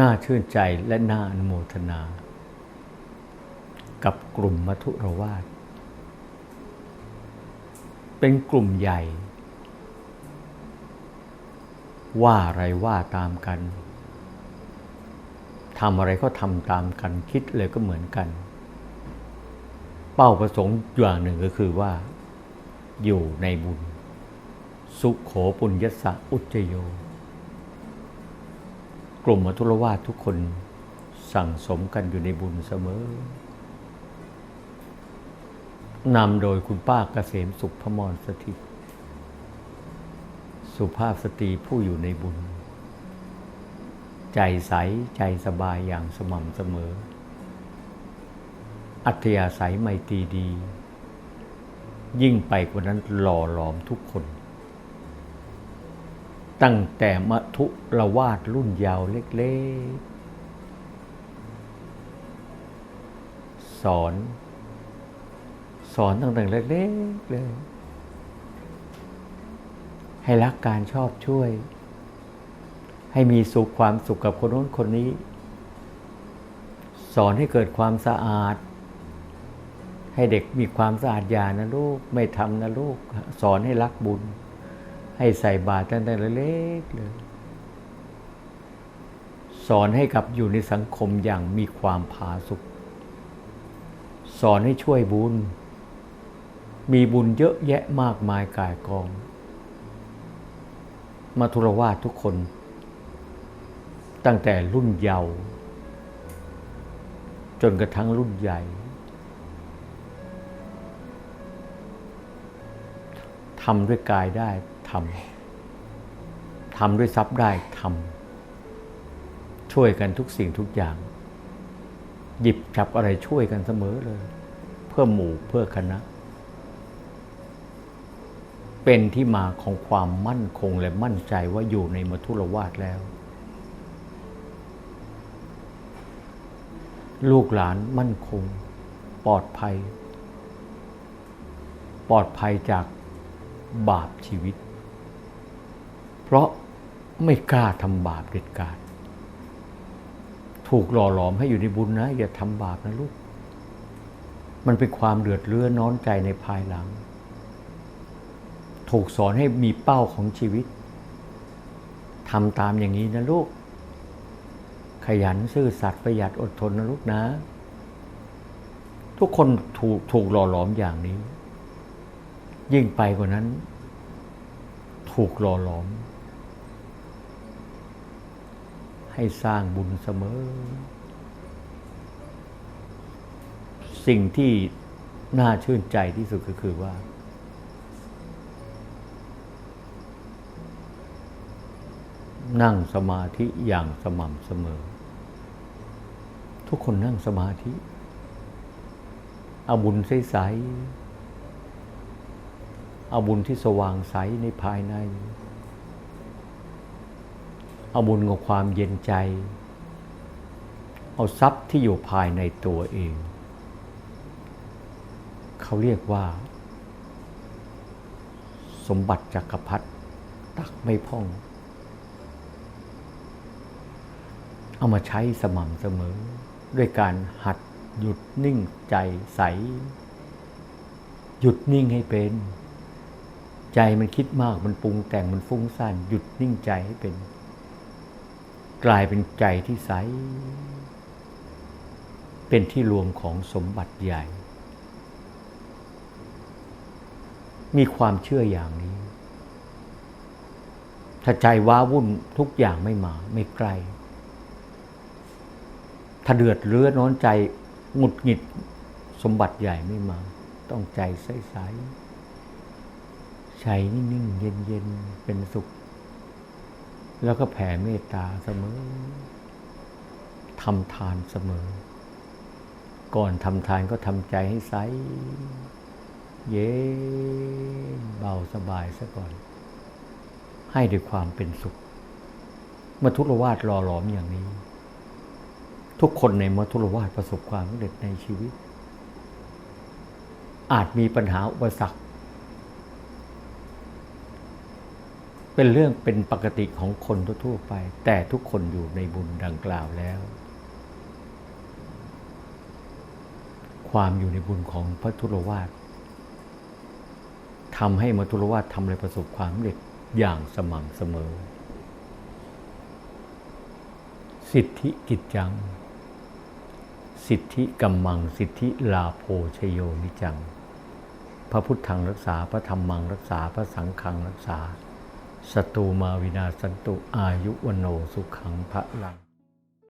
น่าชื่นใจและน่าอนุโมทนา กับกลุ่มมัทุรวาสเป็นกลุ่มใหญ่ ว่าอะไรว่าตามกันทำอะไรก็ทำตามกันคิดเลยก็เหมือนกัน เป้าประสงค์อย่างหนึ่งก็คือว่า อยู่ในบุญ สุขโขปุญญสะอุจโย กลุ่มมัทุรวาสทุกคนสั่งสมกันอยู่ในบุญเสมอนำโดยคุณป้าเกษมสุขพมรสถิต สุภาพสตรีผู้อยู่ในบุญ ใจใสใจสบายอย่างสม่ำเสมอ อัธยาศัยไมตรีดี ยิ่งไปกว่านั้นหล่อหลอมทุกคน ตั้งแต่มทุระวาดรุ่นยาวเล็กๆ สอน สอนตั้งแต่เล็กๆเลย ให้รักการชอบช่วย ให้มีสุขความสุขกับคนโน้นคนนี้ สอนให้เกิดความสะอาด ให้เด็กมีความสะอาดอย่านะลูก ไม่ทำนะลูก สอนให้รักบุญ ให้ใส่บาตรตั้งแต่เล็กเลย สอนให้กับอยู่ในสังคมอย่างมีความผาสุกสอนให้ช่วยบุญ มีบุญเยอะแยะมากมายกายกอง มาทุรวาทุกคน ตั้งแต่รุ่นเยาว์จนกระทั่งรุ่นใหญ่ทำด้วยกายได้ำทำด้วยทรัพย์ได้ทำช่วยกันทุกสิ่งทุกอย่าง หยิบจับอะไรช่วยกันเสมอเลย เพื่อหมู่เพื่อคณะ เป็นที่มาของความมั่นคงและมั่นใจว่าอยู่ในมัทุรวาสแล้ว ลูกหลานมั่นคง ปลอดภัย ปลอดภัยจากบาปชีวิต เพราะไม่กล้าทำบาปเด็ดขาด ถูกหล่อหลอมให้อยู่ในบุญนะ อย่าทำบาปนะลูก มันเป็นความเดือดเรื้อนน้อนใจในภายหลัง ถูกสอนให้มีเป้าของชีวิตทำตามอย่างนี้นะลูก ขยันซื่อสัตย์ประหยัดอดทนนะลูกนะ ทุกคนถูกถูกหล่อหลอมอย่างนี้ ยิ่งไปกว่านั้น ถูกหล่อหลอม ให้สร้างบุญเสมอ สิ่งที่น่าชื่นใจที่สุดก็คือว่า นั่งสมาธิอย่างสม่ำเสมอ ทุกคนนั่งสมาธิ เอาบุญใสๆเอาบุญที่สว่างใสในภายใน เอาบุญกับความเย็นใจ เอาทรัพย์ที่อยู่ภายในตัวเอง เขาเรียกว่า สมบัติจักรพรรดิตักไม่พ่อง เอามาใช้สม่ำเสมอ ด้วยการหัดหยุดนิ่งใจใส หยุดนิ่งให้เป็น ใจมันคิดมากมันปรุงแต่งมันฟุ้งซ่านหยุดนิ่งใจให้เป็น กลายเป็นใจที่ใส เป็นที่รวมของสมบัติใหญ่ มีความเชื่ออย่างนี้ ถ้าใจว้าวุ่นทุกอย่างไม่มาไม่ใกล ถ้าเดือดเรื้อน้อนใจหงุดหงิดสมบัติใหญ่ไม่มา ต้องใจใสๆใจนิ่งๆเย็นๆเป็นสุข แล้วก็แผ่เมตตาเสมอทำทานเสมอ ก่อนทำทานก็ทำใจให้ใส เย็นเบาสบายซะก่อน ให้ด้วยความเป็นสุขมทุรวาดรอหลอมอย่างนี้ ทุกคนในมัทุรวาสประสบความสำเร็จในชีวิต อาจมีปัญหาอุปสรรค เป็นเรื่องเป็นปกติของคนทั่วไป แต่ทุกคนอยู่ในบุญดังกล่าวแล้ว ความอยู่ในบุญของพระทุรวาสทำให้มัทุรวาสทำอะไรประสบความสำเร็จอย่างสม่ำเสมอ สิทธิกิจจัง สิทธิกัมมัง สิทธิลาโภชโยนิจัง พระพุทธังรักษา พระธรรมังรักษา พระสังฆังรักษา สตูมาวินาสันตุอายุวโนสุขังพระลัง